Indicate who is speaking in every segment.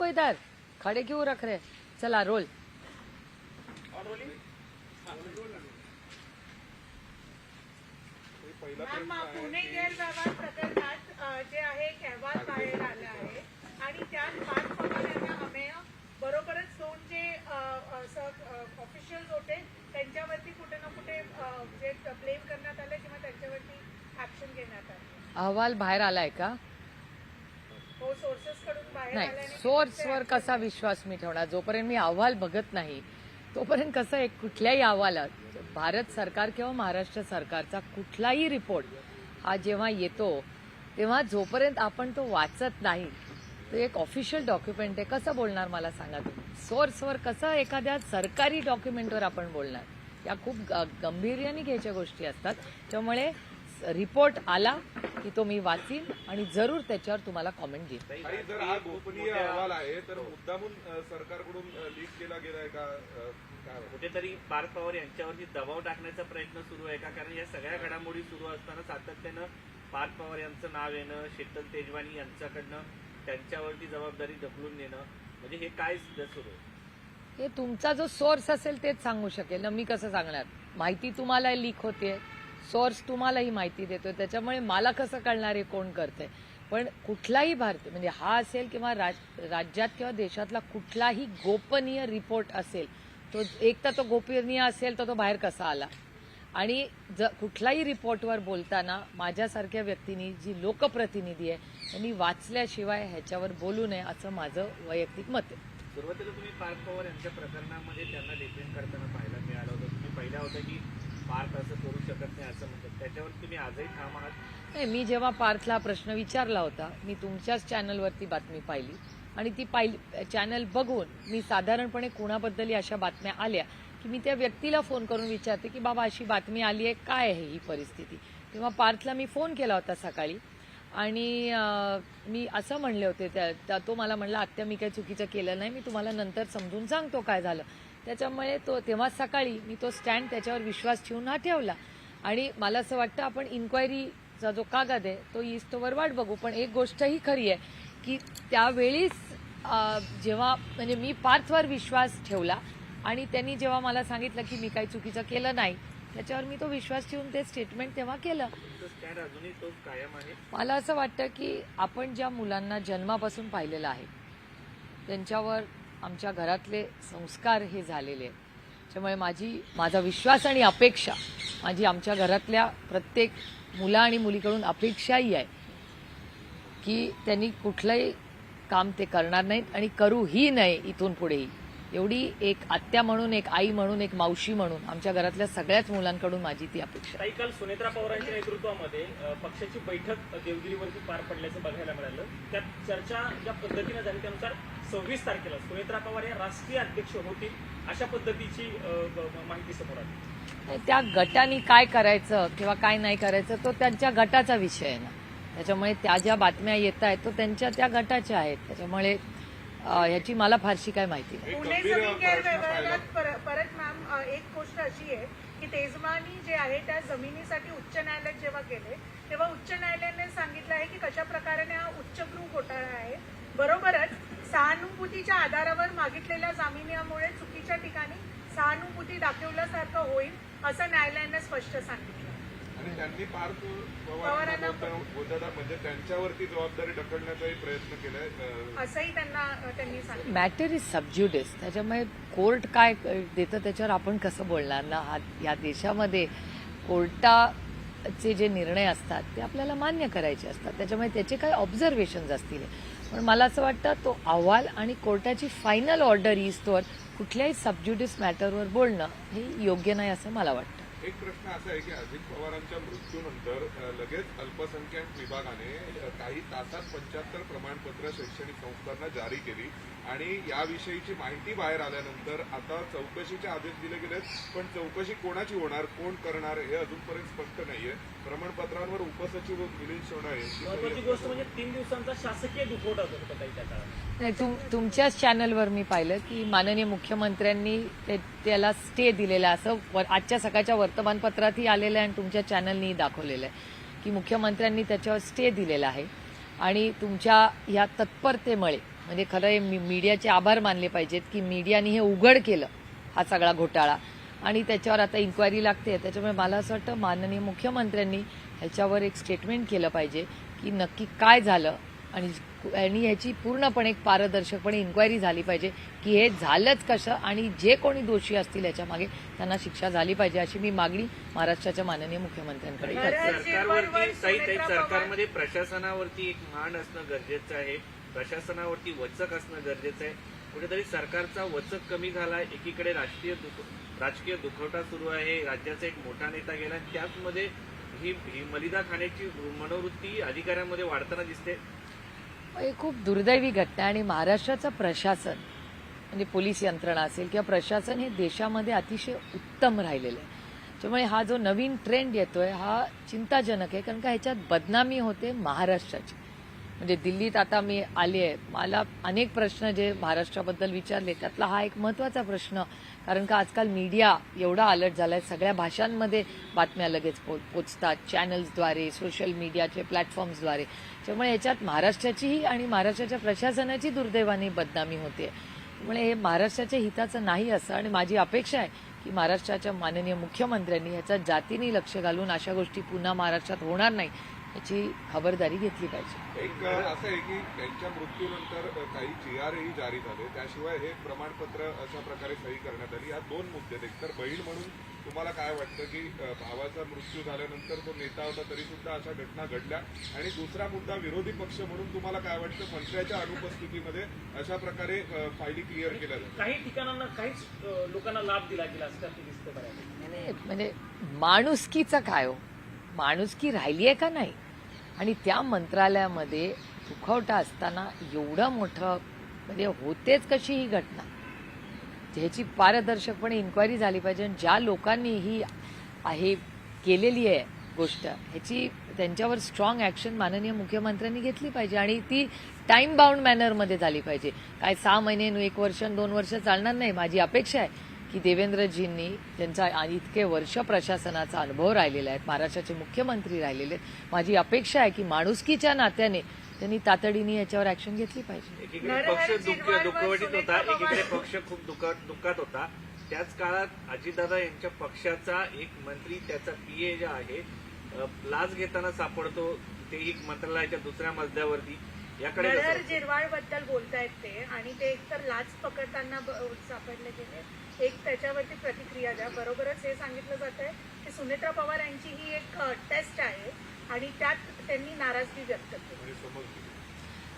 Speaker 1: को इधर। खड़े क्यों रख रहे चला रोल।
Speaker 2: मॅम पुणे गैरव्यवहार प्रकरणात जे आहे अहवाल बाहेर आला आहे. आणि त्यात पाच पगारांना अमेय बरोबरच दोन जे ऑफिशियल्स होते त्यांच्यावरती कुठे ना कुठे जे ब्लेम करण्यात आलं किंवा त्यांच्यावरती ऍक्शन घेण्यात आली.
Speaker 1: अहवाल बाहेर आलाय का
Speaker 2: हो सोर्सेस कडून बाहेर
Speaker 1: नाही
Speaker 2: आल्याने
Speaker 1: सोर्सवर कसा विश्वास मी ठेवणार? जोपर्यंत मी अहवाल बघत नाही तोपर्यंत कसं आहे कुठल्याही अहवालात भारत सरकार किंवा महाराष्ट्र सरकारचा कुठलाही रिपोर्ट हा जेव्हा येतो तेव्हा जोपर्यंत आपण तो वाचत नाही तो एक ऑफिशियल डॉक्युमेंट आहे. कसं बोलणार मला सांगा तुम्ही? सोर्सवर कसं एखाद्या सरकारी डॉक्युमेंटवर आपण बोलणार? या खूप गांभीर्याने घ्यायच्या गोष्टी असतात. त्यामुळे रिपोर्ट आला की तो मी वाचीन आणि जरूर त्याच्यावर तुम्हाला कॉमेंट देईन
Speaker 3: आणि जर हा गोपनीय अहवाल आहे तर मुद्दामून सरकारकडून लीक केला गेलाय का?
Speaker 4: कुठेतरी पार्थ पवार यांच्यावरती दबाव टाकण्याचा प्रयत्न सुरू आहे का? कारण या सगळ्या घडामोडी सुरू असताना सातत्यानं पार्थ पवार यांचं नाव येणं शीतल तेजवानी यांच्याकडनं त्यांच्यावरती जबाबदारी ढकलून नेणं म्हणजे हे काय सुरू आहे?
Speaker 1: हे तुमचा जो सोर्स असेल तेच सांगू शकेल ना मी कसं सांगणार? माहिती तुम्हाला लीक होते सोर्स तुम्हालाही माहिती देतोय. त्याच्यामुळे मला कसं कळणार आहे कोण करते पण कुठलाही भारतीय म्हणजे हा असेल किंवा राज- राज्यात किंवा देशातला कुठलाही गोपनीय रिपोर्ट असेल तो एक तर तो गोपनीय असेल तर तो बाहेर कसा आला? आणि ज कुठलाही रिपोर्टवर बोलताना माझ्यासारख्या व्यक्तींनी जी लोकप्रतिनिधी आहे त्यांनी वाचल्याशिवाय ह्याच्यावर बोलू नये असं माझं वैयक्तिक मत आहे.
Speaker 4: सुरुवातीला तुम्ही पार्थ पवार यांच्या प्रकरणामध्ये त्यांना डिफेंड करताना पाहायला मिळालं होतं. तुम्ही पहिल्या होतं की पार्थ असं करू शकत नाही असं म्हणतात. त्याच्यावर तुम्ही आजही ठाम आहात?
Speaker 1: नाही मी जेव्हा पार्थला प्रश्न विचारला होता मी तुमच्याच चॅनलवरती बातमी पाहिली. आणि ती पाहिली चॅनल बघून मी साधारणपणे कुणाबद्दल अशा बातम्या आल्या की मी त्या व्यक्तीला फोन करून विचारते की बाबा अशी बातमी आली आहे काय आहे ही परिस्थिती? तेव्हा पार्थला मी फोन केला होता सकाळी. आणि मी असं म्हणले होते त्या त्या- तो मला म्हणला आत्या मी काही चुकीचं केलं नाही मी तुम्हाला नंतर समजून सांगतो काय झालं. त्याच्यामुळे तो तेव्हा सकाळी मी तो स्टँड त्याच्यावर विश्वास ठेवून हा ठेवला. आणि मला असं वाटतं आपण इन्क्वायरीचा जो कागद आहे तो इस्तोवर वाट बघू. पण एक गोष्टही खरी आहे की त्यावेळीच जेव्हा म्हणजे मी पार्थवर विश्वास ठेवला आणि त्यांनी जेव्हा मला सांगितलं की मी काही चुकीचं केलं नाही त्याच्यावर मी तो विश्वास ठेवून ते स्टेटमेंट तेव्हा केलं. मला असं वाटतं की आपण ज्या मुलांना जन्मापासून पाहिलेलं आहे त्यांच्यावर आमच्या घरातले संस्कार हे झालेले आहेत. त्यामुळे माझी माझा विश्वास आणि अपेक्षा माझी आमच्या घरातल्या प्रत्येक मुला आणि मुलीकडून अपेक्षाही आहे की त्यांनी कुठलंही काम ते करणार नाहीत आणि करूही नाही इथून पुढेही. एवढी एक आत्या म्हणून एक आई म्हणून एक मावशी म्हणून आमच्या घरातल्या सगळ्याच मुलांकडून माझी ती अपेक्षा आहे.
Speaker 5: काल सुनेत्रा पवारांच्या नेतृत्वामध्ये पक्षाची बैठक देवगिरीवरती पार पडल्याचं बघायला मिळालं. त्यात चर्चा ज्या पद्धतीनं झाली त्यानुसार सव्वीस तारखेला सुनेत्रा पवार या राष्ट्रीय अध्यक्ष होतील अशा पद्धतीची माहिती समोर आली.
Speaker 1: त्या गटाने काय करायचं किंवा काय नाही करायचं तो त्यांच्या गटाचा विषय आहे ना. त्याच्यामुळे त्या ज्या बातम्या येत आहेत तो त्यांच्या त्या गटाच्या आहेत. त्याच्यामुळे ह्याची मला फारशी काय माहिती नाही.
Speaker 2: पुणे जमीन गैरव्यवहारात परत मॅम एक गोष्ट अशी आहे की तेजवानी जे आहे त्या जमिनीसाठी उच्च न्यायालयात जेव्हा गेले तेव्हा उच्च न्यायालयाने सांगितलं आहे की कशा प्रकारे हा उच्चभ्रू घोटाळा आहे. बरोबरच सहानुभूतीच्या आधारावर मागितलेल्या जामिनामुळे चुकीच्या ठिकाणी सहानुभूती दाखवल्यासारखं होईल असं न्यायालयाने स्पष्ट सांगितलं.
Speaker 3: आणि त्यांनी पार्थ
Speaker 2: पवारांना-
Speaker 3: म्हणजे त्यांच्यावरती जबाबदारी ढकलण्याचाही प्रयत्न केलाय
Speaker 2: असंही त्यांना त्यांनी सांगितलं.
Speaker 1: Matter is sub judice. त्याच्यामुळे कोर्ट काय देतं त्याच्यावर आपण कसं बोलणार ना? हा या देशामध्ये चे जे निर्णय असतात ते आपल्याला मान्य करायचे असतात. त्याच्यामुळे त्याचे काही ऑब्झर्वेशन्स असतील. पण मला असं वाटतं तो अहवाल आणि कोर्टाची फायनल ऑर्डर इजतोवर कुठल्याही सबज्युडिस मॅटरवर बोलणं हे योग्य नाही असं मला वाटतं.
Speaker 3: एक प्रश्न असा आहे की अजित पवारांच्या मृत्यूनंतर लगेच अल्पसंख्याक विभागाने काही तासात पंच्याहत्तर प्रमाणपत्र शैक्षणिक संस्थांना जारी केली आणि याविषयीची माहिती बाहेर आल्यानंतर आता चौकशीचे आदेश दिले गेलेत पण चौकशी कोणाची होणार कोण करणार हे अजूनपर्यंत स्पष्ट नाहीये. प्रमाणपत्रांवर उपसचिव मिलिंद सोनाळे
Speaker 5: महत्वाची गोष्ट म्हणजे तीन दिवसांचा शासकीय दुखवटा
Speaker 1: नाही तुम तुमच्याच चॅनलवर मी पाहिलं की माननीय मुख्यमंत्र्यांनी त्याला स्टे दिलेला असं आजच्या सकाळच्या वर्तमानपत्रातही आलेलं आहे आणि तुमच्या चॅनलनी दाखवलेलं आहे की मुख्यमंत्र्यांनी त्याच्यावर स्टे दिलेला आहे. आणि तुमच्या ह्या तत्परतेमुळे म्हणजे खरं हे मी मीडियाचे आभार मानले पाहिजेत की मीडियाने हे उघड केलं हा सगळा घोटाळा. आणि त्याच्यावर आता इन्क्वायरी लागते त्याच्यामुळे मला असं वाटतं माननीय मुख्यमंत्र्यांनी ह्याच्यावर एक स्टेटमेंट केलं पाहिजे की नक्की काय झालं आणि आणि ह्याची पूर्णपणे एक पारदर्शकपणे इन्क्वायरी झाली पाहिजे की हे झालंच कसं आणि जे कोणी दोषी असतील याच्या मागे त्यांना शिक्षा झाली पाहिजे अशी मी मागणी महाराष्ट्राच्या माननीय मुख्यमंत्र्यांकडे करते.
Speaker 4: सरकारमध्ये प्रशासनावरती एक मान असणं गरजेचं आहे. प्रशासनावरती वचक असणं गरजेचं आहे. कुठेतरी सरकारचा वचक कमी झाला एकीकडे राष्ट्रीय दुख राजकीय दुखवटा सुरू आहे. राज्याचा एक मोठा नेता गेला त्याचमध्ये ही ही मलिदा खाण्याची मनोवृत्ती अधिकाऱ्यांमध्ये वाढताना दिसते.
Speaker 1: एक खूप दुर्दैवी घटना आहे आणि महाराष्ट्राचं प्रशासन म्हणजे पोलीस यंत्रणा असेल किंवा प्रशासन हे देशामध्ये अतिशय उत्तम राहिलेलं आहे. त्यामुळे हा जो नवीन ट्रेंड येतोय हा चिंताजनक आहे कारण का ह्याच्यात बदनामी होते महाराष्ट्राची. म्हणजे दिल्लीत आता मी आली आहे मला अनेक प्रश्न जे महाराष्ट्राबद्दल विचारले त्यातला हा एक महत्त्वाचा प्रश्न कारण का आजकाल मीडिया एवढा अलर्ट झाला आहे सगळ्या भाषांमध्ये बातम्या लगेच पो पोचतात चॅनल्सद्वारे सोशल मीडियाचे प्लॅटफॉर्म्सद्वारे. त्यामुळे याच्यात महाराष्ट्राचीही आणि महाराष्ट्राच्या प्रशासनाची दुर्दैवाने बदनामी होते. त्यामुळे हे महाराष्ट्राच्या हिताचं नाही असं आणि माझी अपेक्षा आहे की महाराष्ट्राच्या माननीय मुख्यमंत्र्यांनी ह्याचा जातीने लक्ष घालून अशा गोष्टी पुन्हा महाराष्ट्रात होणार नाही याची खबरदारी घेतली पाहिजे.
Speaker 3: एक असं आहे की त्यांच्या मृत्यूनंतर काही जी आरही जारी झाले. त्याशिवाय हे प्रमाणपत्र अशा प्रकारे सही करण्यात आली. या दोन मुद्दे आहेत. एक तर बहीण म्हणून तुम्हाला काय वाटतं की भावाचा मृत्यू झाल्यानंतर तो नेता होता तरी सुद्धा अशा घटना घडल्या? आणि दुसरा मुद्दा विरोधी पक्ष म्हणून तुम्हाला काय वाटतं मंत्र्याच्या अनुपस्थितीमध्ये अशा प्रकारे फायली क्लिअर केल्या जातात?
Speaker 5: काही ठिकाणांना काहीच लोकांना लाभ दिला गेला असं दिसतं
Speaker 1: म्हणजे माणुसकीचं काय हो? माणुसकी राहिली आहे का नाही? आणि त्या मंत्रालयामध्ये दुखवटा असताना एवढं मोठं म्हणजे होतेच कशी ही घटना? ह्याची पारदर्शकपणे इन्क्वायरी झाली पाहिजे आणि ज्या लोकांनी ही आहे केलेली आहे गोष्ट ह्याची त्यांच्यावर स्ट्रॉंग ॲक्शन माननीय मुख्यमंत्र्यांनी घेतली पाहिजे आणि ती टाईम बाउंड मॅनरमध्ये झाली पाहिजे. काय सहा महिने एक वर्ष दोन वर्ष चालणार नाही माझी अपेक्षा आहे. की देवेंद्रजींनी त्यांचा आ- इतके वर्ष प्रशासनाचा अनुभव राहिलेला आहे महाराष्ट्राचे मुख्यमंत्री राहिलेले आहेत माझी अपेक्षा आहे की माणुसकीच्या नात्याने त्यांनी तातडीने याच्यावर ऍक्शन घेतली पाहिजे.
Speaker 4: एकीकडे पक्ष दुःखवटीत होता एकीकडे पक्ष खूप दुःखात दुःखात होता. त्याच काळात अजितदादा यांच्या पक्षाचा एक मंत्री त्याचा पीए जे आहे लाच घेताना सापडतो तेही मंत्रालयाच्या दुसऱ्या मजल्यावरती. याकडे?
Speaker 2: जिरवाळबद्दल बोलतायत ते आणि ते एकतर लाच पकडताना सापडले गेले. एक त्याच्यावरती प्रतिक्रिया द्या. बरोबरच हे सांगितलं जात आहे की सुनेत्रा पवार यांची ही एक टेस्ट आहे आणि त्यात त्यांनी नाराजगी व्यक्त केली.
Speaker 3: म्हणजे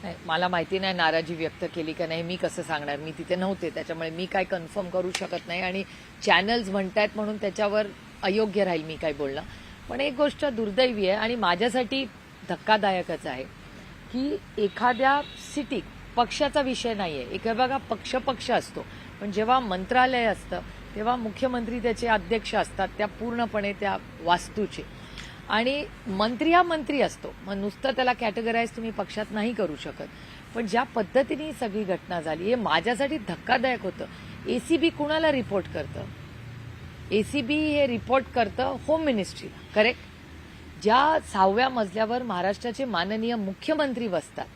Speaker 1: नाही मला माहिती नाही नाराजी व्यक्त केली का नाही मी कसं सांगणार? मी तिथे नव्हते त्याच्यामुळे मी काय कन्फर्म करू शकत नाही आणि चॅनल्स म्हणतायत म्हणून त्याच्यावर अयोग्य राहील मी काय बोलणं. पण एक गोष्ट दुर्दैवी आहे आणि माझ्यासाठी धक्कादायकच आहे की एखाद्या सिटी पक्षाचा विषय नाहीये. एक हे बघा पक्ष पक्ष असतो. पण जेव्हा मंत्रालय असतं तेव्हा मुख्यमंत्री त्याचे अध्यक्ष असतात त्या पूर्णपणे त्या वास्तूचे. आणि मंत्री हा मंत्री असतो. मग नुसतं त्याला कॅटेगराईज तुम्ही पक्षात नाही करू शकत. पण ज्या पद्धतीने ही सगळी घटना झाली हे माझ्यासाठी धक्कादायक होतं. एसीबी कुणाला रिपोर्ट करतं? एसीबी हे रिपोर्ट करतं होम मिनिस्ट्रीला करेक्ट ज्या सहाव्या मजल्यावर महाराष्ट्राचे माननीय मुख्यमंत्री बसतात.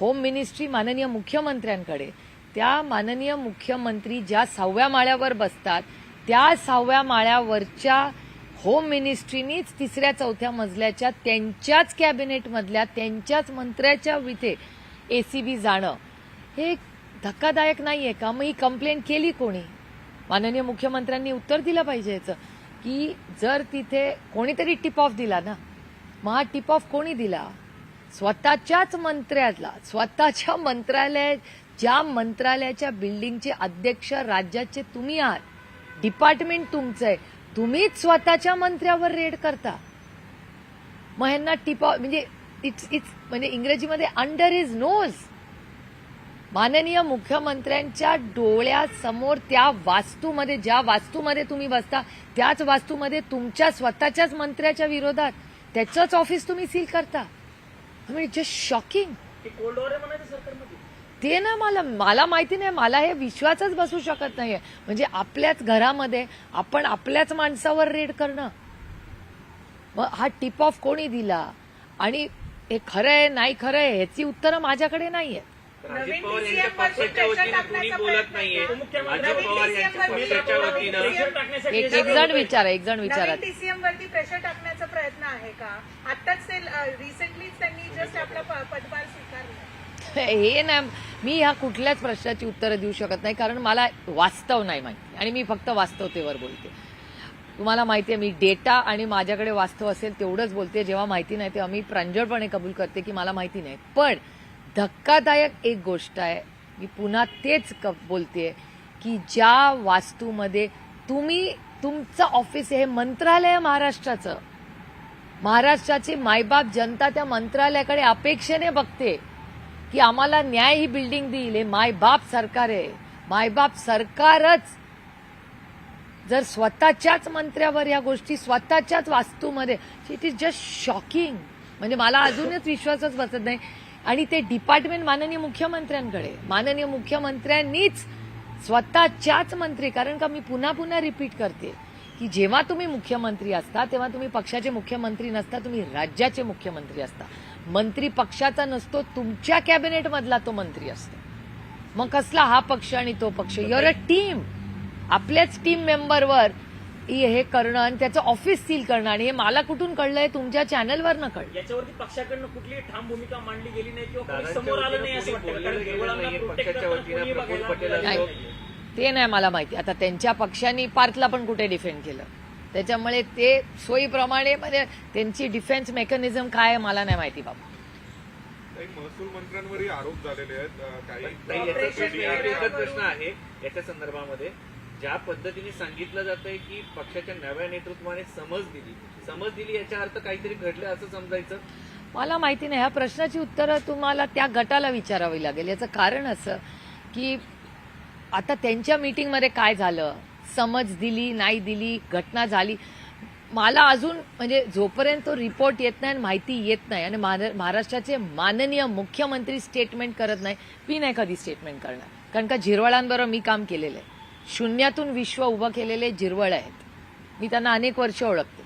Speaker 1: होम मिनिस्ट्री माननीय मुख्यमंत्र्यांकडे त्या माननीय मुख्यमंत्री ज्या सहाव्या माळ्यावर बसतात त्या सहाव्या माळ्यावरच्या होम मिनिस्ट्रीनीच तिसऱ्या चौथ्या मजल्याच्या त्यांच्याच कॅबिनेटमधल्या त्यांच्याच मंत्र्याच्या इथे बी जाणं हे धक्कादायक नाहीये का? मग ही कंप्लेंट केली कोणी? माननीय मुख्यमंत्र्यांनी उत्तर दिलं पाहिजे याचं की जर तिथे कोणीतरी टिप ऑफ दिला ना मग हा टिप ऑफ कोणी दिला? स्वतःच्याच मंत्र्याला स्वतःच्या मंत्रालय ज्या मंत्रालयाच्या बिल्डिंगचे अध्यक्ष राज्याचे तुम्ही आहात डिपार्टमेंट तुमचं आहे तुम्हीच स्वतःच्या मंत्र्यावर रेड करता. मग ह्यांना टिपा म्हणजे इट्स इट्स म्हणजे इंग्रजीमध्ये अंडर इज नोज माननीय मुख्यमंत्र्यांच्या डोळ्यासमोर त्या वास्तूमध्ये ज्या वास्तूमध्ये तुम्ही बसता त्याच वास्तूमध्ये तुमच्या स्वतःच्याच मंत्र्याच्या विरोधात त्याचंच ऑफिस तुम्ही सील करता. म्हणजे जस्ट शॉकिंग
Speaker 5: ते
Speaker 1: ना मला मला माहिती नाही मला हे विश्वासच बसू शकत नाहीये. म्हणजे आपल्याच घरामध्ये आपण आपल्याच माणसावर रेड करणं. मग हा टिप ऑफ कोणी दिला? आणि हे खरं आहे नाही खरं आहे ह्याची उत्तरं माझ्याकडे नाहीये.
Speaker 4: अजित पवार यांच्या पक्षाच्या वतीनं कुणी बोलत नाहीये. पवार यांच्या पक्षाच्या वतीनं.
Speaker 1: एक एक जण विचारा एक जण विचारा.
Speaker 2: नवीन टीसीएम वरती प्रेशर टाकण्याचा प्रयत्न आहे का? आताच ते रिसेंटलीच त्यांनी जस्ट आपला पदभार
Speaker 1: हे नाही मी ह्या कुठल्याच प्रश्नाची उत्तरं देऊ शकत नाही कारण मला वास्तव नाही माहिती. आणि मी फक्त वास्तवतेवर बोलते. तुम्हाला माहिती आहे मी डेटा आणि माझ्याकडे वास्तव असेल तेवढंच बोलते. जेव्हा माहिती नाही तेव्हा मी प्रांजळपणे कबूल करते की मला माहिती नाही. पण धक्कादायक एक गोष्ट आहे मी पुन्हा तेच क बोलते की ज्या वास्तूमध्ये तुम्ही तुमचं ऑफिस हे मंत्रालय महाराष्ट्राचं. महाराष्ट्राची मायबाप जनता त्या मंत्रालयाकडे अपेक्षेने बघते. की आम्हाला न्याय ही बिल्डिंग देईल. हे मायबाप सरकार आहे. मायबाप सरकारच. जर स्वतःच्याच मंत्र्यावर या गोष्टी स्वतःच्याच वास्तूमध्ये इट इज जस्ट शॉकिंग म्हणजे मला अजूनच विश्वासच बसत नाही. आणि ते डिपार्टमेंट माननीय मुख्यमंत्र्यांकडे माननीय मुख्यमंत्र्यांनीच स्वतःच्याच मंत्री कारण का मी पुन्हा पुन्हा रिपीट करते की जेव्हा तुम्ही मुख्यमंत्री असता तेव्हा तुम्ही पक्षाचे मुख्यमंत्री नसता तुम्ही राज्याचे मुख्यमंत्री असता. मंत्री पक्षाचा नसतो तुमच्या कॅबिनेट मधला तो मंत्री असतो. मग कसला हा पक्ष आणि तो पक्ष? युअर अ टीम आपल्याच टीम मेंबरवर हे करणं आणि त्याचं ऑफिस सील करणं आणि हे मला कुठून कळलंय? तुमच्या चॅनलवर न कळलं
Speaker 5: याच्यावरती पक्षाकडनं कुठली ठाम भूमिका मांडली गेली नाही किंवा समोर आलं असं वाटतं.
Speaker 1: ते नाही मला माहिती. आता त्यांच्या पक्षांनी पार्थला पण कुठे डिफेंड केलं? त्याच्यामुळे ते सोयीप्रमाणे म्हणजे त्यांची डिफेन्स मेकॅनिझम काय आहे मला नाही माहिती बाबा.
Speaker 3: काही महसूल मंत्र्यांवरही आरोप झालेले आहेत काही
Speaker 4: एकच प्रश्न आहे. याच्या संदर्भामध्ये ज्या पद्धतीने सांगितलं जातंय की पक्षाच्या नव्या नेतृत्वाने समज दिली. समज दिली याचा अर्थ काहीतरी घडलं असं समजायचं?
Speaker 1: मला माहिती नाही. ह्या प्रश्नाची उत्तरं तुम्हाला त्या गटाला विचारावी लागेल. याचं कारण असं की आता त्यांच्या मीटिंगमध्ये काय झालं? समज दिली नाही दिली घटना झाली. मला अजून म्हणजे जोपर्यंत तो रिपोर्ट येत नाही आणि माहिती येत नाही आणि महारा- महाराष्ट्राचे माननीय मुख्यमंत्री स्टेटमेंट करत नाही मी नाही कधी स्टेटमेंट करणार. कारण का झिरवळांबरोबर मी काम केलेलं आहे. शून्यातून विश्व उभं केलेले जिरवळ आहेत. मी त्यांना अनेक वर्ष ओळखते.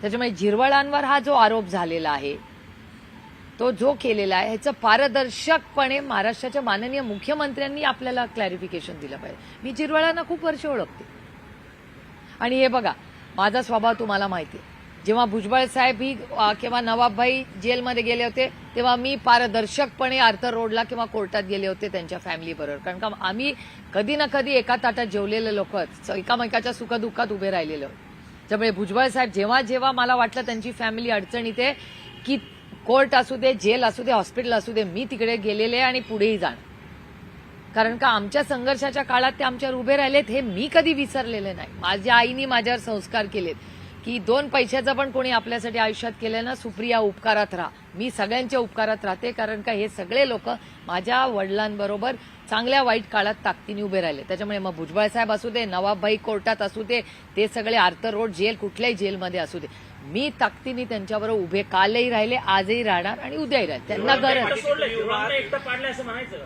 Speaker 1: त्याच्यामुळे झिरवळांवर हा जो आरोप झालेला आहे तो जो केलेला आहे ह्याचं पारदर्शकपणे महाराष्ट्राच्या माननीय मुख्यमंत्र्यांनी आपल्याला क्लॅरिफिकेशन दिलं पाहिजे. मी चिरवाळ्यांना खूप वर्ष ओळखते. आणि हे बघा माझा स्वभाव तुम्हाला माहिती आहे. जेव्हा भुजबळ साहेब ही किंवा नवाबभाई जेलमध्ये गेले होते तेव्हा मी पारदर्शकपणे आर्थर रोडला किंवा कोर्टात गेले होते त्यांच्या फॅमिलीबरोबर कारण का आम्ही कधी ना कधी एका ताटात जेवलेले लोकच एकामेकाच्या सुखदुःखात उभे राहिलेलो त्यामुळे भुजबळ साहेब जेव्हा जेव्हा मला वाटलं त्यांची फॅमिली अडचणीत आहे की कोर्ट असू दे जेल असू दे हॉस्पिटल असू दे मी तिकडे गेलेले आहे आणि पुढेही जाणार. कारण का आमच्या संघर्षाच्या काळात ते आमच्यावर उभे राहिलेत हे मी कधी विसरलेले नाही. माझ्या आईनी माझ्यावर संस्कार केलेत की दोन पैशाचं पण कोणी आपल्यासाठी आयुष्यात केलं ना सुप्रिया उपकारात राहा. मी सगळ्यांच्या उपकारात राहते कारण का हे सगळे लोक माझ्या वडिलांबरोबर चांगल्या वाईट काळात ताकदीने उभे राहिले. त्याच्यामुळे मग भुजबळ साहेब असू दे नवाबभाई कोर्टात असू दे ते सगळे आर्थर रोड जेल कुठल्याही जेलमध्ये असू दे. मी ताकदीने त्यांच्याबरोबर उभे कालही राहिले आजही राहणार आणि उद्याही राहील. त्यांना गरज.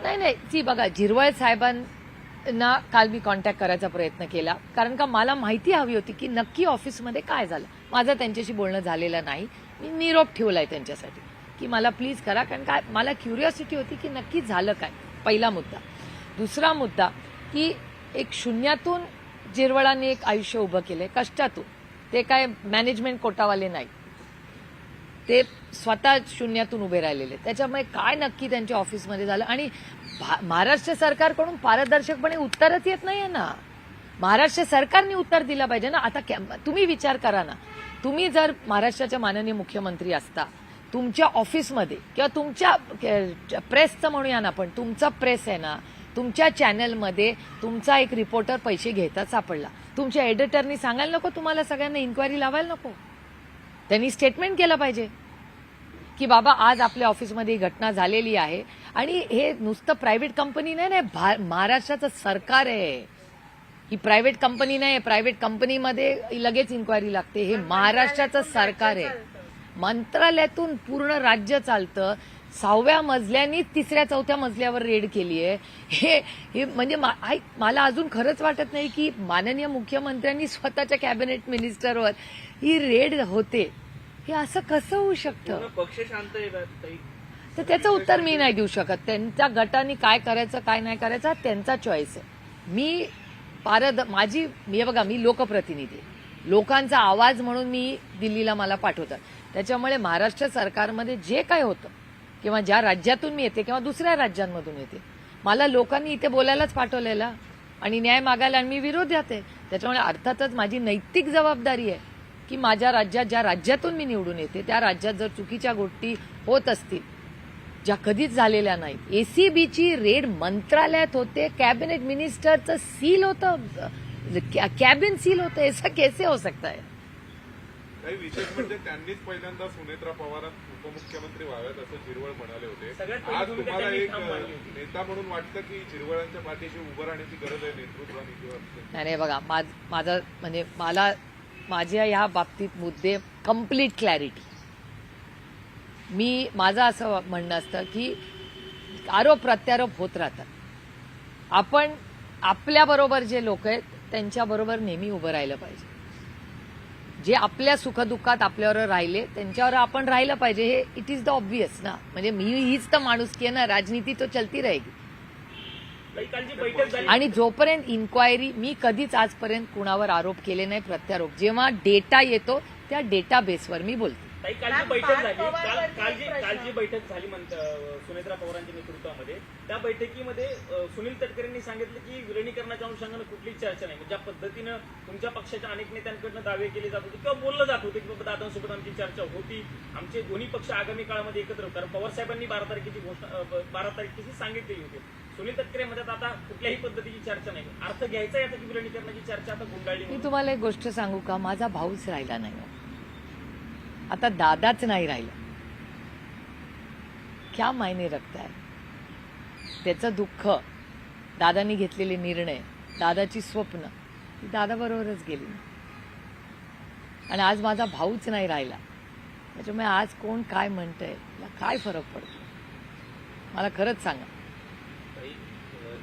Speaker 1: नाही नाही. ती बघा झिरवळ साहेबांना काल मी कॉन्टॅक्ट करायचा प्रयत्न केला. कारण का मला माहिती हवी होती की नक्की ऑफिसमध्ये काय झालं. माझं त्यांच्याशी बोलणं झालेलं नाही. मी निरोप ठेवलाय त्यांच्यासाठी की मला प्लीज करा. कारण काय मला क्युरिओसिटी होती की नक्की झालं काय. पहिला मुद्दा. दुसरा मुद्दा की एक शून्यातून जिरवळांनी एक आयुष्य उभं केलंय. कष्टातून. ते काय मॅनेजमेंट कोटावाले नाही. ते स्वतः शून्यातून उभे राहिलेले. त्याच्यामुळे काय नक्की त्यांच्या ऑफिसमध्ये झालं? आणि भा- महाराष्ट्र सरकारकडून पारदर्शकपणे उत्तरच येत नाहीये ना. महाराष्ट्र सरकारने उत्तर दिलं पाहिजे ना. आता तुम्ही विचार करा ना. तुम्ही जर महाराष्ट्राच्या माननीय मुख्यमंत्री असता तुमच्या ऑफिसमध्ये किंवा तुमच्या प्रेसचं म्हणूया ना आपण तुमचा प्रेस आहे ना तुमच्या चॅनलमध्ये तुमचा एक रिपोर्टर पैसे घेता सापडला. तुमच्या एडिटरनी सांगायला नको तुम्हाला सगळ्यांना इन्क्वायरी लावायला नको. त्यांनी स्टेटमेंट केलं पाहिजे. की बाबा आज आपल्या ऑफिसमध्ये ही घटना झालेली आहे. आणि हे नुसतं प्रायव्हेट कंपनी नाही ना भा- महाराष्ट्राचं सरकार आहे. ही प्रायव्हेट कंपनी नाही प्रायव्हेट कंपनीमध्ये लगेच इन्क्वायरी लागते. हे महाराष्ट्राचं सरकार आहे. मंत्रालयातून पूर्ण राज्य चालतं. सहाव्या मजल्यानीच तिसऱ्या चौथ्या मजल्यावर रेड केली आहे. हे म्हणजे मा- मला अजून खरंच वाटत नाही की माननीय मुख्यमंत्र्यांनी स्वतःच्या कॅबिनेट मिनिस्टरवर ही रेड होते. हे असं कसं होऊ शकतं?
Speaker 4: पक्ष शांत
Speaker 1: तर त्याचं उत्तर मी नाही देऊ शकत. त्यांच्या गटाने काय करायचं काय नाही करायचं त्यांचा चॉईस आहे. मी पारद माझी हे बघा मी लोकप्रतिनिधी. लोकांचा आवाज म्हणून मी दिल्लीला मला पाठवतात. त्याच्यामुळे महाराष्ट्र सरकारमध्ये जे काय होतं किंवा ज्या राज्यातून मी येते किंवा दुसऱ्या राज्यांमधून येते. मला लोकांनी इथे बोलायलाच पाठवलेला आणि न्याय मागायला आणि मी विरोधात आहे त्याच्यामुळे अर्थातच माझी नैतिक जबाबदारी आहे की माझ्या राज्यात ज्या राज्यातून मी निवडून येते त्या राज्यात जर चुकीच्या गोष्टी होत असतील ज्या कधीच झालेल्या नाहीत. एसीबीची रेड मंत्रालयात होते कॅबिनेट मिनिस्टरचं सील होतं कॅबिन सील होतं असं कैसे हो सकता है?
Speaker 3: विशेष म्हणजे त्यांनीच पहिल्यांदा सुनेत्रा पवार उपमुख्यमंत्री व्हाव्यात असं झिरवळ म्हणाले होते. आज तुम्हाला एक. नेता म्हणून वाटतं की झिरवळांच्या पाठीशी उभं राहण्याची गरज आहे नेतृत्वाने किंवा
Speaker 1: नाही नाही बघा माझ माझं म्हणजे मला माझ्या ह्या बाबतीत मुद्दे कंप्लीट क्लॅरिटी मी माझं असं म्हणणं असतं की आरोप प्रत्यारोप होत राहतात. आपण आपल्याबरोबर जे लोक आहेत त्यांच्याबरोबर नेहमी उभं राहिलं पाहिजे. जे आपल्या सुखदुःखात आपल्यावर राहिले त्यांच्यावर आपण राहिलं पाहिजे हे इट इज द ऑब्विस ना. म्हणजे मी हीच तर माणुसकी आहे ना राजनीती तो चलती रहेगी आणि जोपर्यंत इन्क्वायरी मी कधीच आजपर्यंत कुणावर आरोप केले नाही प्रत्यारोप. जेव्हा डेटा येतो त्या डेटा बेसवर मी बोलते.
Speaker 5: ताई काल जी
Speaker 2: मॅम,
Speaker 5: बैठक झाली काल
Speaker 2: पवारवरती
Speaker 5: काल जी
Speaker 2: एक प्रश्न.
Speaker 5: काल जी बैठक झाली म्हणत सुनेत्रा पवारांच्या नेतृत्वामध्ये त्या बैठकीमध्ये सुनील तटकरेंनी सांगितलं की विलिनीकरणाच्या अनुषंगानं कुठलीच चर्चा नाही ज्या पद्धतीनं तुमच्या पक्षाच्या अनेक नेत्यांकडनं दावे केले जात होते किंवा बोललं जात होते की बाबा दादांसोबत आमची चर्चा होती आमचे दोन्ही पक्ष आगामी काळामध्ये एकत्र होतात. कारण पवार साहेबांनी बारा तारखेची घोषणा बारा तारखेची सांगितलेली होती सुनील तटकरे मध्ये आता कुठल्याही पद्धतीची चर्चा नाही अर्थ घ्यायचा याचा की विलिनीकरणाची चर्चा आता गुंडाळली
Speaker 1: मी. तुम्हाला एक गोष्ट सांगू का माझा भाऊच राहिला नाही. आता दादाच नाही राहिला. क्या मायने रक्त आहे त्याचं दुःख दादानी घेतलेले निर्णय दादाची स्वप्न ती दादाबरोबरच गेली. आणि आज माझा भाऊच नाही राहिला. त्याच्यामुळे आज कोण काय म्हणतंय याला काय फरक पडतो? मला खरंच सांगा.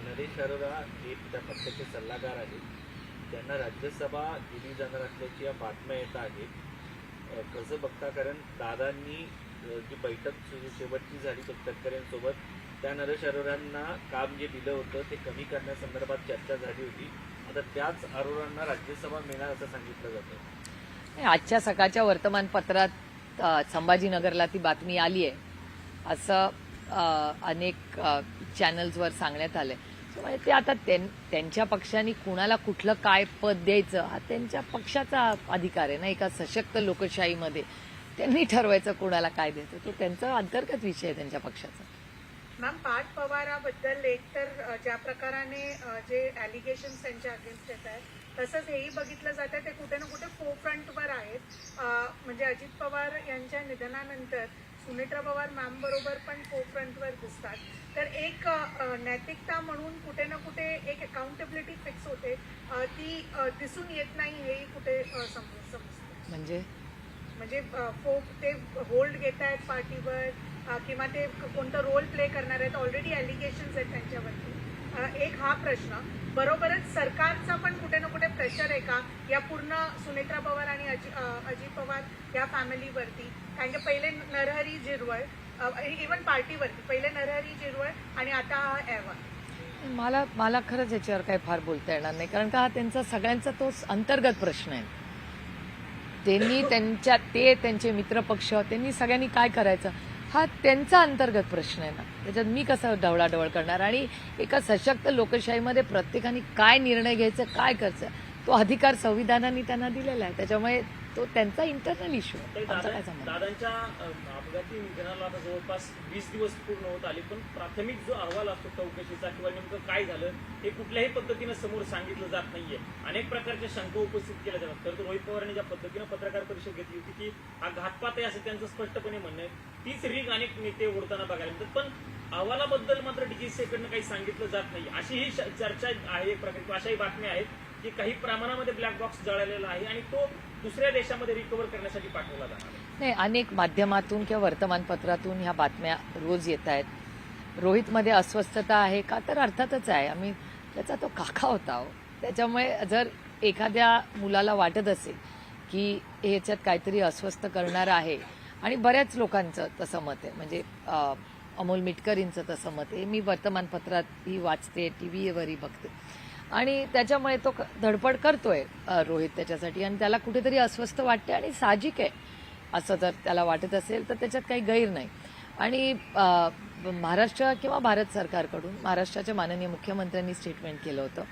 Speaker 4: नरेश अरोरा हे त्या पक्षाचे सल्लागार आहेत. त्यांना राज्यसभा दिली जाणार असल्याची या बातम्या येत आहेत. कसं बघता कारण दादांनी जी बैठक शेवटची झाली तटकऱ्यांसोबत त्या नरेशरोरांना काम जे दिलं होतं ते कमी करण्यासंदर्भात चर्चा झाली होती. आता त्याच अरोरांना राज्यसभा मिळणार असं सांगितलं जातं.
Speaker 1: आजच्या सकाळच्या वर्तमानपत्रात संभाजीनगरला ती बातमी आली आहे असं अनेक चॅनल्सवर सांगण्यात आलं आहे त्यामुळे ते आता त्यां- त्यांच्या पक्षाने कुणाला कुठलं काय पद द्यायचं हा त्यांच्या पक्षाचा अधिकार आहे ना एका सशक्त लोकशाहीमध्ये. त्यांनी ठरवायचं कुणाला काय द्यायचं तो त्यांचा अंतर्गत विषय आहे त्यांच्या पक्षाचा.
Speaker 2: मॅम पाठ पवाराबद्दल एक तर ज्या प्रकाराने जे अलिगेशन त्यांच्या अगेन्स्ट येत आहेत तसंच हेही बघितलं जातं ते कुठे ना कुठे फोफ्रंटवर आहेत. म्हणजे अजित पवार यांच्या निधनानंतर सुनेत्रा पवार मॅम बरोबर पण फोरफ्रंटवर दिसतात. तर एक नैतिकता म्हणून कुठे ना कुठे एक अकाउंटेबिलिटी फिक्स होते. ती दिसून येत नाही हेही कुठे अ, सम- समजतं.
Speaker 1: म्हणजे?
Speaker 2: म्हणजे फोक ते होल्ड घेत आहेत पार्टीवर किंवा ते क- कोणतं रोल प्ले करणार आहेत. ऑलरेडी अलिगेशन्स आहेत त्यांच्यावरती. एक हा प्रश्न. बरोबरच सरकारचा पण कुठे ना कुठे प्रेशर आहे का? या पूर्ण सुनेत्रा पवार आणि अजित पवार या फॅमिलीवरती कारण की पहिले नरहरी झिरवळ इवन पार्टीवरती पहिले नरहरी झिरवळ आणि आता हा अहवाल
Speaker 1: मला मला खरंच याच्यावर काही फार बोलता येणार नाही कारण का हा त्यांचा सगळ्यांचा तो अंतर्गत प्रश्न आहे. त्यांनी त्यांच्या ते त्यांचे मित्रपक्ष त्यांनी सगळ्यांनी काय करायचं? हा त्यांचा अंतर्गत प्रश्न आहे ना. त्याच्यात मी कसं ढवळाढवळ करणार? आणि एका सशक्त लोकशाहीमध्ये प्रत्येकाने काय निर्णय घ्यायचं काय करायचं? तो अधिकार संविधानाने त्यांना दिलेला आहे. त्याच्यामुळे तो त्यांचा इंटरनल इश्यू
Speaker 5: दादांच्या अपघाती निधनाला आता जवळपास वीस दिवस पूर्ण होत आले पण प्राथमिक जो अहवाल असतो चौकशीचा किंवा नेमकं काय झालं हे कुठल्याही पद्धतीनं समोर सांगितलं जात नाहीये. अनेक प्रकारच्या शंका उपस्थित केल्या जातात. तर रोहित पवारांनी ज्या पद्धतीनं पत्रकार परिषद घेतली होती की हा घातपात आहे असं त्यांचं स्पष्टपणे म्हणणं आहे. तीच रीग अनेक नेते ओढताना बघायला मिळतात पण अहवालाबद्दल मात्र डीजीसीए कडनं काही सांगितलं जात नाही. अशी ही चर्चा आहे एक प्रकारे किंवा अशाही बातम्या आहेत की काही प्रमाणामध्ये ब्लॅक बॉक्स जळालेला आहे आणि तो दुसऱ्या देशामध्ये रिकव्हर करण्यासाठी पाठवला जाणार
Speaker 1: नाही अनेक माध्यमातून किंवा वर्तमानपत्रातून ह्या बातम्या रोज येत आहेत. रोहितमध्ये अस्वस्थता आहे का? तर अर्थातच आहे. आम्ही त्याचा तो काका होता हो. त्याच्यामुळे जर एखाद्या मुलाला वाटत असेल की ह्याच्यात काहीतरी अस्वस्थ करणार आहे आणि बऱ्याच लोकांचं तसं मत आहे. म्हणजे अमोल मिटकरींचं तसं मत आहे. मी वर्तमानपत्रातही वाचते टी व्हीवरही बघते. आणि त्याच्यामुळे तो क- धडपड करतोय रोहित त्याच्यासाठी. आणि त्याला कुठेतरी अस्वस्थ वाटते आणि साहजिक आहे असं जर त्याला वाटत असेल तर त्याच्यात काही गैर नाही. आणि महाराष्ट्र किंवा भारत सरकारकडून महाराष्ट्राच्या माननीय मुख्यमंत्र्यांनी स्टेटमेंट केलं होतं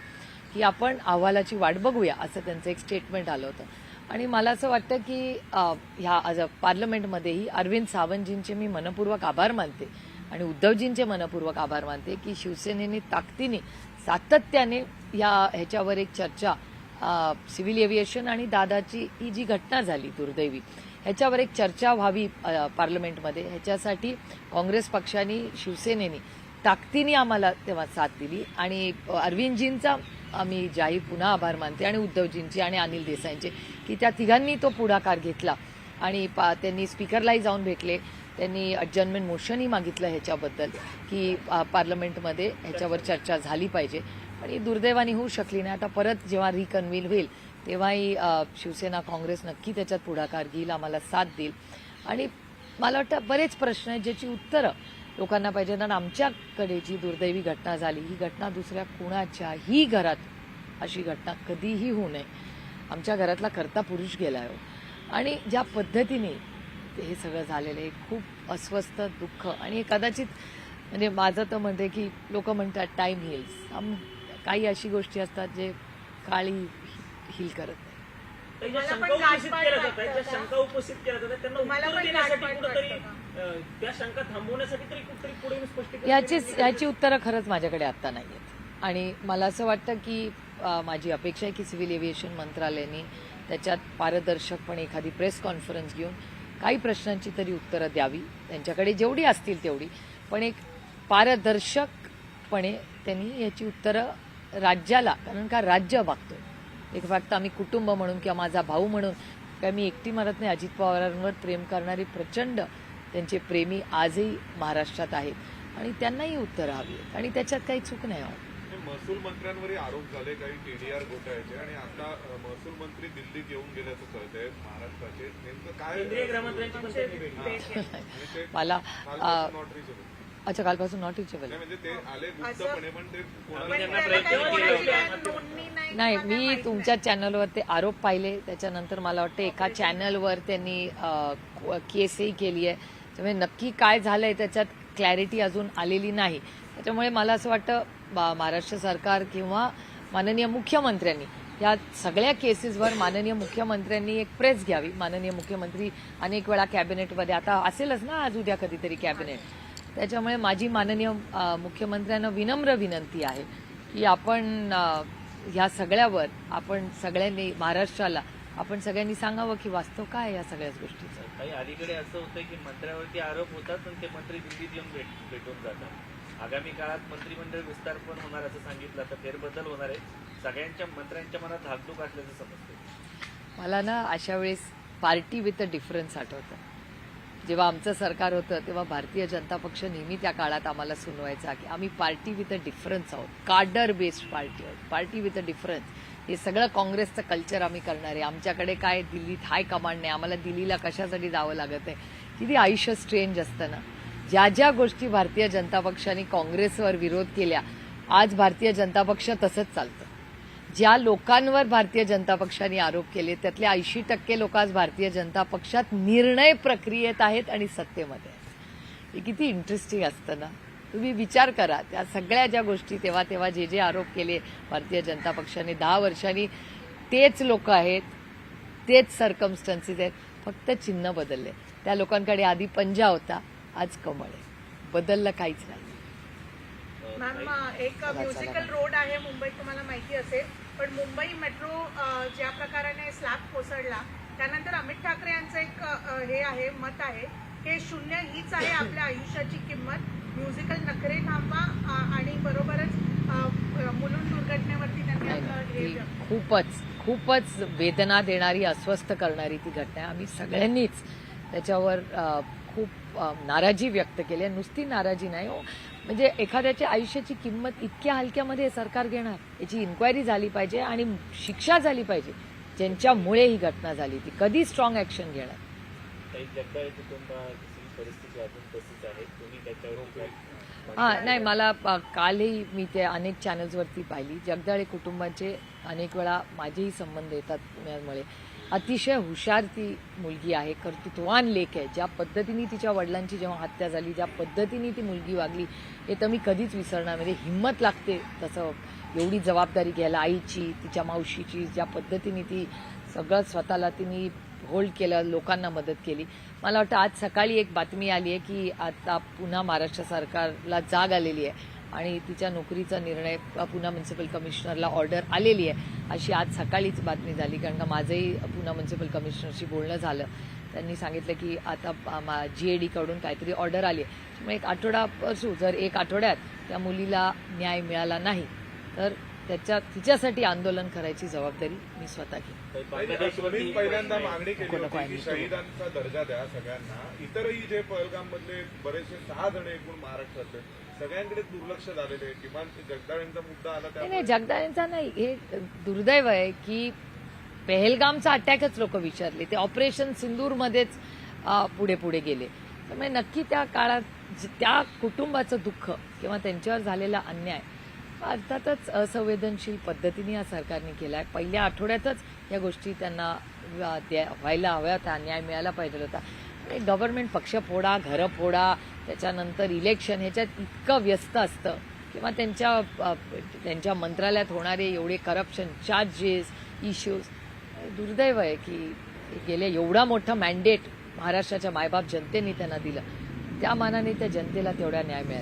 Speaker 1: की आपण अहवालाची वाट बघूया असं त्यांचं एक स्टेटमेंट आलं होतं. आणि मला असं वाटतं की ह्या आज पार्लमेंटमध्येही अरविंद सावंतजींचे मी मनपूर्वक आभार मानते आणि उद्धवजींचे मनपूर्वक आभार मानते की शिवसेनेने ताकदीने सातत्याने या ह्याच्यावर एक चर्चा सिव्हिल एव्हिएशन आणि दादाची ही जी घटना झाली दुर्दैवी ह्याच्यावर एक चर्चा व्हावी पार्लमेंटमध्ये. ह्याच्यासाठी काँग्रेस पक्षाने शिवसेनेने ताकदीने आम्हाला तेव्हा साथ दिली आणि अरविंदजींचा आम्ही जाहीर पुन्हा आभार मानते आणि उद्धवजींचे आणि अनिल देसाईंचे की त्या तिघांनी तो पुढाकार घेतला आणि पा त्यांनी स्पीकरलाही जाऊन भेटले. त्यांनी अडजनमेंट मोशनही मागितलं ह्याच्याबद्दल की पार्लमेंटमध्ये ह्याच्यावर चर्चा झाली पाहिजे. पण ही दुर्दैवाने होऊ शकली नाही. आता परत जेव्हा रिकन्व्हीन होईल तेव्हाही शिवसेना काँग्रेस नक्की त्याच्यात पुढाकार घेईल आम्हाला साथ देईल. आणि मला वाटतं बरेच प्रश्न आहेत ज्याची उत्तरं लोकांना पाहिजे. आणि आमच्याकडे जी दुर्दैवी घटना झाली ही घटना दुसऱ्या कुणाच्याही घरात अशी घटना कधीही होऊ नये. आमच्या घरातला करता पुरुष गेला हो. आणि ज्या पद्धतीने हे सगळं झालेलं आहे. खूप अस्वस्थ दुःख. आणि हे कदाचित म्हणजे माझं तर म्हणते की लोक म्हणतात टाईम हिल्स आम काही अशी गोष्टी असतात जे काळी हिल करत नाही.
Speaker 5: शंका उपस्थित
Speaker 1: याचीच याची उत्तरं खरंच माझ्याकडे आत्ता नाही आहेत आणि मला असं वाटतं की माझी अपेक्षा आहे की सिव्हिल एव्हिएशन मंत्रालयाने त्याच्यात पारदर्शकपणे एखादी प्रेस कॉन्फरन्स घेऊन काही प्रश्नांची तरी उत्तरं द्यावी. त्यांच्याकडे जेवढी असतील तेवढी. पण एक पारदर्शकपणे त्यांनी याची उत्तरं राज्याला कारण का राज्य बघतोय एक फक्त आम्ही कुटुंब म्हणून किंवा माझा भाऊ म्हणून काय मी एकटी म्हणत नाही अजित पवारांवर प्रेम करणारी प्रचंड त्यांचे प्रेमी आजही महाराष्ट्रात आहेत. आणि त्यांनाही उत्तरं हवी आहेत. आणि त्याच्यात काही चूक नाही हो.
Speaker 3: महसूल मंत्र्यांवरही आरोप झाले काही टीडीआर घोटाळ्याचे आणि आता महसूल मंत्री दिल्लीत येऊन गेल्याचं कळत आहे महाराष्ट्राचे. नेमकं काय
Speaker 1: मला. अच्छा कालपासून नॉट रिचेबल
Speaker 3: नाही म्हणजे ते आले गुप्तपणे पण ते कोणाला
Speaker 2: पण
Speaker 5: त्यांना
Speaker 2: त्याला
Speaker 5: प्रयत्न
Speaker 2: काही
Speaker 5: केले
Speaker 2: कोणाची
Speaker 5: होते.
Speaker 2: काय नोंदणी नाही
Speaker 1: मी तुमच्या चॅनलवर ते आरोप पाहिले त्याच्यानंतर मला वाटतं एका चॅनलवर त्यांनी केसही केली आहे. त्यामुळे नक्की काय झालंय त्याच्यात क्लॅरिटी अजून आलेली नाही. त्याच्यामुळे मला असं वाटतं महाराष्ट्र सरकार किंवा माननीय मुख्यमंत्र्यांनी या सगळ्या केसेसवर माननीय मुख्यमंत्र्यांनी एक प्रेस घ्यावी. माननीय मुख्यमंत्री अनेक वेळा कॅबिनेटमध्ये आता असेलच ना आज उद्या कधीतरी कॅबिनेट. त्याच्यामुळे माझी माननीय मुख्यमंत्र्यांना विनम्र विनंती आहे की आपण ह्या सगळ्यावर आपण सगळ्यांनी महाराष्ट्राला आपण सगळ्यांनी सांगावं की वास्तव काय या सगळ्याच गोष्टीचं?
Speaker 4: काही अलीकडे असं होतं की मंत्र्यावरती आरोप होतात पण ते मंत्री दिल्लीत येऊन भेट भेटून जातात. आगामी काळात मंत्रिमंडळ विस्तार पण होणार असं सांगितलं तर फेरबदल होणार आहे. सगळ्यांच्या मंत्र्यांच्या मनात धाकधूक असल्याचं समजतं
Speaker 1: मला ना अशा वेळेस पार्टी विथ अ डिफरन्स आठवतं. जेव्हा आमचं सरकार होतं तेव्हा भारतीय जनता पक्ष नेहमी त्या काळात आम्हाला सुनवायचा की आम्ही पार्टी विथ अ डिफरन्स आहोत. कार्डर बेस्ड पार्टी आहोत. पार्टी विथ अ डिफरन्स हे सगळं काँग्रेसचं कल्चर आम्ही करणार आहे. आमच्याकडे काय दिल्लीत हाय कमांड नाही. आम्हाला दिल्लीला कशासाठी जावं लागत आहे? किती आयुष्य स्ट्रेंज असतं ना. ज्या ज्या गोष्टी भारतीय जनता पक्षाने काँग्रेसवर विरोध केल्या आज भारतीय जनता पक्ष तसंच चालतं. ज्या लोकांवर भारतीय जनता पक्षाने आरोप केले त्यातले ऐंशी टक्के लोक आज भारतीय जनता पक्षात निर्णय प्रक्रियेत आहेत आणि सत्तेमध्ये आहेत. हे किती इंटरेस्टिंग असतं ना? तुम्ही विचार करा त्या सगळ्या ज्या गोष्टी तेव्हा तेव्हा जे जे आरोप केले भारतीय जनता पक्षाने दहा वर्षांनी तेच लोक आहेत तेच सर्कमस्टन्सेस आहेत फक्त चिन्ह बदलले. त्या लोकांकडे आधी पंजा होता आज कमळ आहे. बदललं काहीच नाही.
Speaker 2: मॅम एक म्युझिकल रोड आहे मुंबईत तुम्हाला माहिती असेल. पण मुंबई मेट्रो ज्या प्रकाराने स्लॅब कोसळला त्यानंतर अमित ठाकरे यांचं एक हे आहे मत आहे हे शून्य हीच आहे आपल्या आयुष्याची किंमत. म्युझिकल नखरे थांबा आणि बरोबरच अ, मुलुंड दुर्घटनेवरती त्यांनी
Speaker 1: खूपच खूपच वेदना देणारी अस्वस्थ करणारी ती घटना आहे. आम्ही सगळ्यांनीच त्याच्यावर अ, खूप नाराजी व्यक्त केली आहे. नुसती नाराजी नाही हो. म्हणजे एखाद्याच्या आयुष्याची किंमत इतक्या हलक्यामध्ये सरकार घेणार याची इन्क्वायरी झाली पाहिजे आणि शिक्षा झाली पाहिजे. ज्यांच्यामुळे ही घटना झाली ती कधी स्ट्रॉंग ऍक्शन घेणार? हा नाही मला कालही मी ते अनेक चॅनल्सवरती पाहिली. जगदाळे कुटुंबाचे अनेक वेळा माझेही संबंध येतात पुण्यामुळे. अतिशय हुशार ती मुलगी आहे कर्तृत्वान लेख आहे. ज्या पद्धतीने तिच्या वडिलांची जेव्हा हत्या झाली ज्या पद्धतीने ती मुलगी वागली हे तर मी कधीच विसरणार म्हणजे हिंमत लागते तसं एवढी जबाबदारी घ्यायला आईची तिच्या मावशीची ज्या पद्धतीने ती सगळं स्वतःला तिने होल्ड केलं लोकांना मदत केली. मला वाटतं आज सकाळी एक बातमी आली आहे की आता पुन्हा महाराष्ट्र सरकारला जाग आलेली आहे. आणि तिच्या नोकरीचा निर्णय पुन्हा म्युन्सिपल कमिशनरला ऑर्डर आलेली आहे. अशी आज सकाळीच बातमी झाली कारण का माझंही पुन्हा म्युन्सिपल कमिशनरशी बोलणं झालं. त्यांनी सांगितलं की आता जी ए डीकडून काहीतरी ऑर्डर आली आहे. त्यामुळे एक आठवडा असू जर एक आठवड्यात त्या मुलीला न्याय मिळाला नाही तर त्याच्या तिच्यासाठी आंदोलन करायची जबाबदारी मी स्वतः घेईन
Speaker 3: पहिल्यांदा मागणी केली शहीदांचा दर्जा द्या सगळ्यांना. इतरही जे पहलगाम मधले बरेचसे सहा जण एकूण महाराष्ट्रातले सगळ्यांकडे दुर्लक्ष झालेले आहे. किमान जगदाळेंचा मुद्दा आला
Speaker 1: नाही जगदाळेंचा नाही. हे दुर्दैव आहे की पेहलगामचा अटॅकच लोक विचारले. ते ऑपरेशन सिंदूरमध्येच पुढे पुढे गेले. त्यामुळे नक्की त्या काळात त्या कुटुंबाचं दुःख किंवा त्यांच्यावर झालेला अन्याय अर्थातच असंवेदनशील पद्धतीने या सरकारने केला आहे पहिल्या आठवड्यातच या गोष्टी त्यांना द्या- व्हायला हव्या होत्या न्याय मिळायला पाहिजे होता. गव्हर्नमेंट पक्ष फोडा घरं फोडा त्याच्यानंतर इलेक्शन ह्याच्यात इतकं व्यस्त असतं. किंवा त्यांच्या त्यांच्या मंत्रालयात होणारे एवढे करप्शन चार्जेस इश्यूज दुर्दैव आहे की गेले एवढा मोठा मॅन्डेट महाराष्ट्राच्या मायबाप जनतेने त्यांना दिलं. त्या मानाने त्या जनतेला तेवढा न्याय मिळाला.